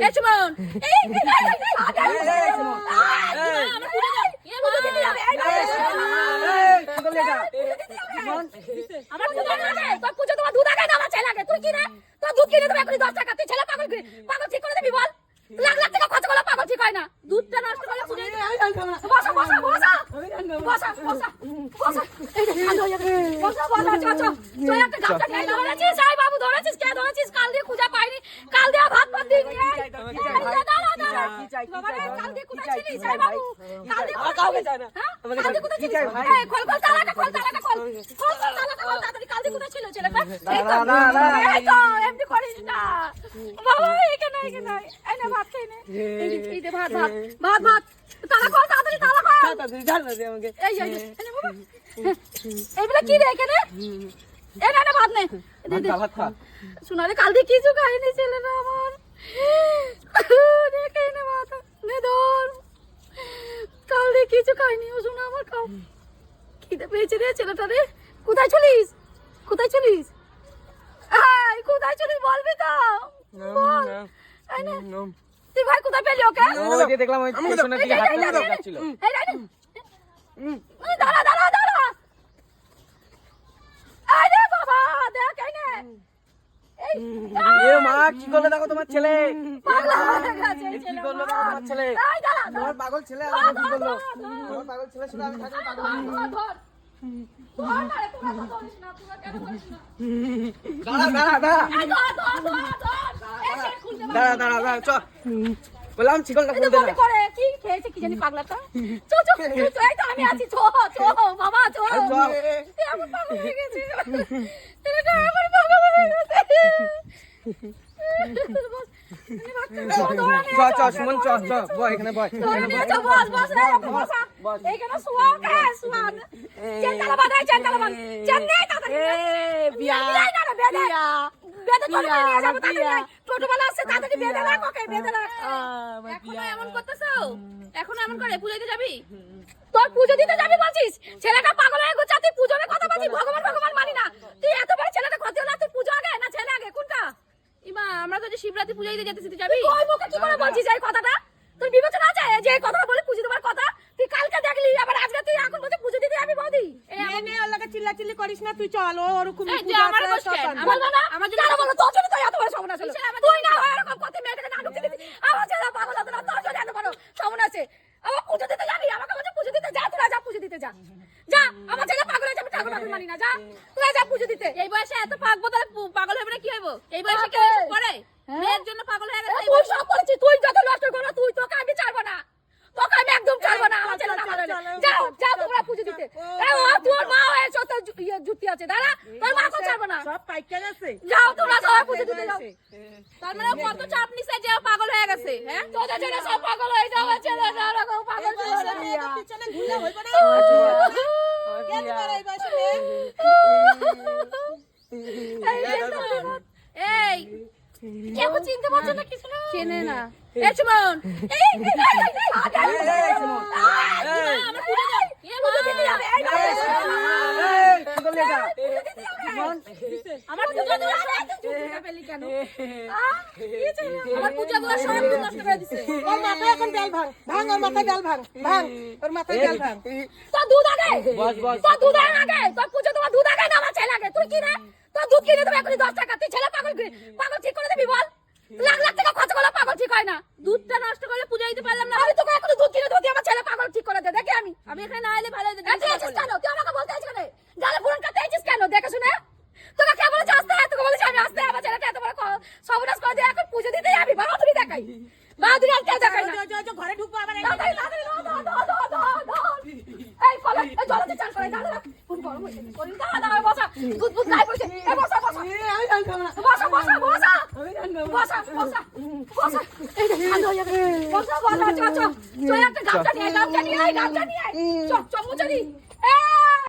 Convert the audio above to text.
এই সুমন এই আমার পুজো আগে তোর পুজো তোমার দুধ আগে না আমার ছেলে আগে তুই কি রে তোর দুধ কিনে দেবে এখনই দশ টাকা তুই ছেলে পাগল করে পাগল ঠিক করে দিবি বল লাখ লাখ টাকা খরচ করলে পাগল ঠিক হয় না দুধটা নষ্ট করলে পুজো বসা বসা বসা বসা বসা বসা এই যে ঠান্ডা হয়ে যাবে বসা বসা চ চ তুই একটা গামছা নিয়ে ধরেছিস আই বাবু ধরেছিস ছিল ছেলেটা এই তো, না, না, না। এই তো এমনি করিস না। বাবা এখানে এখানে এই নে ভাত খেয়ে নে। এই যে, এই যে ভাত ভাত ভাত ভাত। তালা খোল তাড়াতাড়ি তালা খোল। আমাকে। এই যে, এই যে, এই নে বাবা। এইগুলো কি রে এখানে এই না না ভাত নে। দে, দে। ভাত খা। শোনা রে কাল দিয়ে কিছু খাইনি ছেলেটা আমার রে খেয়ে নে ভাত নে ধর কাল দিয়ে কিছু খাইনি ও শোনা আমার খাও খিদে পেয়েছে রে ছেলেটা রে। কোথায় চলিস? কোথায় চলিস? এই কোথায় চলিস বলবি তো? বল। তুই ভাই কোথায় পেলি ওকে? ওই দেখলাম ওই দিকে হাত যাচ্ছিল। এই, এই, দাঁড়া দাঁড়া দাঁড়া। আরে বাবা দেখ এই নে। এই এ মা কি করল দেখো তোমার ছেলে? কি করল তোমার ছেলে? তোমার পাগল ছেলে কি করল। তোমার পাগল শুধু আমি পাগল? দাঁড়া দাঁড়া দাঁড়া। চ বললাম চিকনটা খুলতে না করে, কি খেয়েছে কি জানি পাগলাটা? চো, চো, চো, চো, এই তো আমি আছি, চো, চো, বাবা, চো। এই চো। এ আমার পাগল হয়ে গেছে। ছেলেটা আমার পাগল গেছে। চো, সুমন চ চ এখানে এখনও। এমন করে পুজো দিতে যাবি তোর পুজো দিতে যাবি ছেলেটা পাগল হয়ে ঘুরছে তুই পুজোর কথা বলছিস ভগবান ভগবান মানি না তুই এত বড় ছেলেটা ক্ষতি হলো তুই আগে কোনটা ইমা আমরা তো যে শিবরাত্রি পূজা দিতে যেতেছি তুই যাবি? ওই মুখে কি করে বলছিস এই কথাটা? তোর বিবেচনা আছে যে এই কথাটা বলে পুজো দেবার কথা? তুই কালকে দেখলি আবার আজকে তুই এখন বলছিস পুজো দিতে যাবি বৌদি? নে, নে, ওর চিল্লা চিল্লাচিল্লি করিস না তুই চল ওরকম এই, পূজা আমার আমার। বলব না? কেন তোর জন্য তো এত বড় সমস্যা হলো। তুই না হয় এরকম করতে মেয়েটাকে না ঢুকতে দিবি। আমার ছেলে পাগল হতো না, তোর জন্য এত বড় সর্বনাশ আছে। আমার পুজো দিতে যাবি, আমাকে বলছে পুজো দিতে যা, তোরা যা পুজো দিতে যা। যা, আমার ছেলে পাগল হয়েছে, আমি ঠাকুর ঠাকুর মানি না, যা। তোরা যা পুজো দিতে। এই বয়সে এত পাকবো তাহলে পাগল হবে না কি হইব এই বয়সে কি করে মেয়ের জন্য পাগল হয়ে গেছে তুই সব করেছিস, তুই যত নষ্ট করো, তুই তোকে আমি ছাড়বো না। তোকে আমি একদম ছাড়বো না, আমার ছেলেটা যাও, যাও তোমরা পুজো দিতে। ও, তোর মা হয়েছে, তোর ইয়ে, আছে, দাঁড়া, তোর মাকে ছাড়বো না। সব পাইকা গেছে যাও, তোমরা সবাই পুজো দিতে যাও। তার মানে কত চাপ নিছে যে পাগল হয়ে গেছে হ্যাঁ তোদের জন্য সব পাগল হয়ে ছেলেটা ওরকম পাগল ছিল না। পিছনে ঘুরলে হইব না আমার কেন বিয়া। করে এই বয়সে মেয়ে? এই দেখো, এই কেউ চিনতে পারছে না কিছু না চেনে না এই সুমন এই, আমার পুজো দেওয়ার নষ্ট করে দিছে ওর মাথায় এখন ডাল ভাঙ ভাঙ ওর মাথায় ডাল ভাঙ ভাঙ ওর মাথায় ডাল ভাঙ দুধ আগে। তোর দুধ আগে তোর পুজো তোমার দুধ আগে না আমার ছেলে আগে তুই কি রে দুধ কিনে দেবে এখনই দশ টাকা। তুই ছেলে পাগল করে- পাগল ঠিক করে দিবি বল? লাখ লাখ টাকা খরচ করলে পাগল ঠিক হয় না। দুধটা নষ্ট করলে পূজা দিতে পারলাম না। আমি তোকে এখনই দুধ কিনে দেবো তুই আমার ছেলে পাগল ঠিক করে দে। দেখি আমি। আমি এখানে না এলে ভালো হতো তুই আছিস কেন? তুই আমাকে বলতে আছিস কেন? গালে ফুরন কাটতে আছিস কেন? দেখে শুনে। তোকে কে বলেছে আসতে তোকে বলেছে আমি আসতে আমার ছেলেটা এত বড় সর্বনাশ করে দিয়ে এখন পুজো দিতে যাবি। বাহাদুরি দেখাই। বাহাদুরি আর কেউ দেখাই না। ওই যে- ঘরে ঢুকবো আবার এই- এই জলেতে চান করে, দাঁড়া, গরম হয়েছে, শরীর দাঁড়া, দাঁড়া, বসা। দুধ, দুধ গায়ে পড়ছে। এই, বসা, বসা। বসা, বসা, বসা। বসা, বসা, বসা। এই যে, ঠান্ডা হয়ে যাবে। বসা, বসা, চ, চ। চ, একটা গামছা নিয়ে আয়, গামছা নিয়ে আয়, গামছা নিয়ে আয়। চ, চ, মুছে দি।